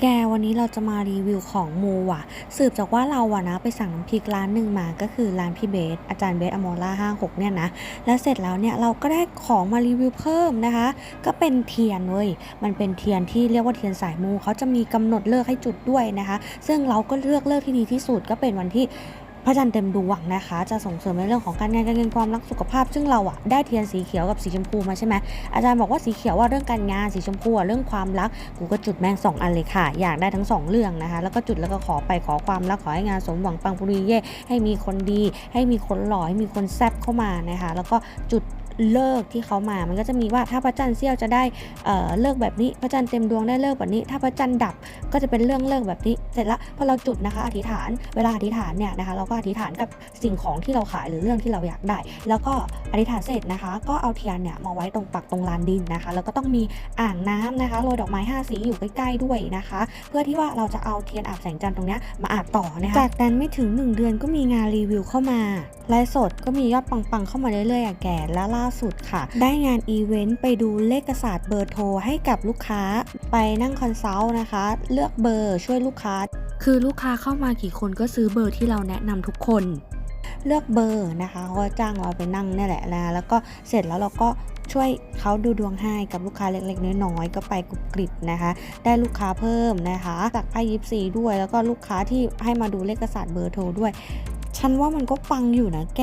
แกวันนี้เราจะมารีวิวของมูว่ะ สืบจากว่าเราอะนะไปสั่งน้ำพริกร้านหนึ่งมาก็คือร้านพี่เบส อาจารย์เบสอมอล่าห้าหกเนี่ยนะ แล้วเสร็จแล้วเนี่ยเราก็ได้ของมารีวิวเพิ่มนะคะ ก็เป็นเทียนเว้ย มันเป็นเทียนที่เรียกว่าเทียนสายมูเขาจะมีกำหนดเลิกให้จุดด้วยนะคะ ซึ่งเราก็เลือกเลิกที่ดีที่สุดก็เป็นวันที่ พระจันทร์เต็มดวงนะคะ จะส่งเสริมในเรื่องของการงานการเงินความรักสุขภาพ ซึ่งเราอะได้เทียนสีเขียวกับสีชมพูมาใช่ไหมอาจารย์บอกว่าสีเขียวว่าเรื่องการงานสีชมพูอะเรื่องความรักกูก็จุดแม่งสองอันเลยค่ะ อยากได้ทั้งสองเรื่องนะคะ แล้วก็จุดแล้วก็ขอไปขอความรักขอให้งานสมหวังปังปุริเย่ให้มีคนดี ให้มีคนหล่อให้มีคนแซ่บเข้ามานะคะ แล้วก็จุด เลิกที่เขามา มันก็จะมีว่าถ้าพระจันทร์เสี้ยวจะได้เเลิกแบบนี้ พระจันทร์เต็มดวงได้เลิกแบบนี้ ถ้าพระจันทร์ดับก็จะเป็นเรื่องเลิกแบบนี้ เสร็จล้วพอเราจุดนะคะ อธิษฐาน เวลาอธิษฐานเนี่ยนะคะ เราก็อธิษฐานกับสิ่งของที่เราขายหรือเรื่องที่เราอยากได้ แล้วก็อธิษฐานเสร็จนะคะ ก็เอาเทียนเนี่ยมาไว้ตรงปักตรงลานดินนะคะ แล้วก็ต้องมีอ่างน้ำนะคะโรยดอกไม้ห้าสีอยู่ใกล้ๆด้วยนะคะ เพื่อที่ว่าเราจะเอาเทียนอาบแสงจันทร์ตรงเนี้ยมาอาบต่อนะคะจากนั้นไม่ถึง 1 เดือนก็มีงานรีวิวเข้ามาไลฟ์สดก็มียอดปังๆเข้ามาเรื่อยๆอะแกและล่าสุดค่ะ ได้งานอีเวนต์ไปดูเลขศาสตร์เบอร์โทรให้กับลูกค้า ไปนั่งคอนซัลท์นะคะ เลือกเบอร์ช่วยลูกค้า คือลูกค้าเข้ามากี่คนก็ซื้อเบอร์ที่เราแนะนำทุกคนเลือกเบอร์นะคะเขาก็จ้างเราไปนั่งนี่แหละนะแล้วก็เสร็จแล้วเราก็ช่วยเขาดูดวงให้กับลูกค้าเล็กๆ น้อยๆก็ไปกรุบกริบนะคะ ได้ลูกค้าเพิ่มนะคะจากไพ่ยิปซีด้วย แล้วก็ลูกค้าที่ให้มาดูเลขศาสตร์เบอร์โทรด้วย ฉันว่ามันก็ปังอยู่นะแก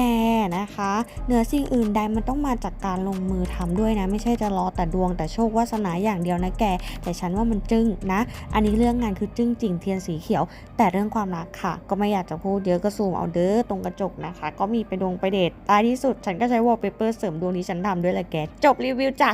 นะคะเหนือสิ่งอื่นใดมันต้องมาจากการลงมือทำด้วยนะ ไม่ใช่จะรอแต่ดวงแต่โชควาสนาอย่างเดียวนะแก แต่ฉันว่ามันจึ้งนะ อันนี้เรื่องงานคือจึ้งจริงเทียนสีเขียว แต่เรื่องความรักค่ะ ก็ไม่อยากจะพูดเยอะก็ซูมเอาเด้อตรงกระจกนะคะ ก็มีไปดวงไปเดทท้ายที่สุด ฉันก็ใช้วอลเปเปอร์เสริมดวงที่ฉันทำด้วยแหละแก จบรีวิวจ้ะ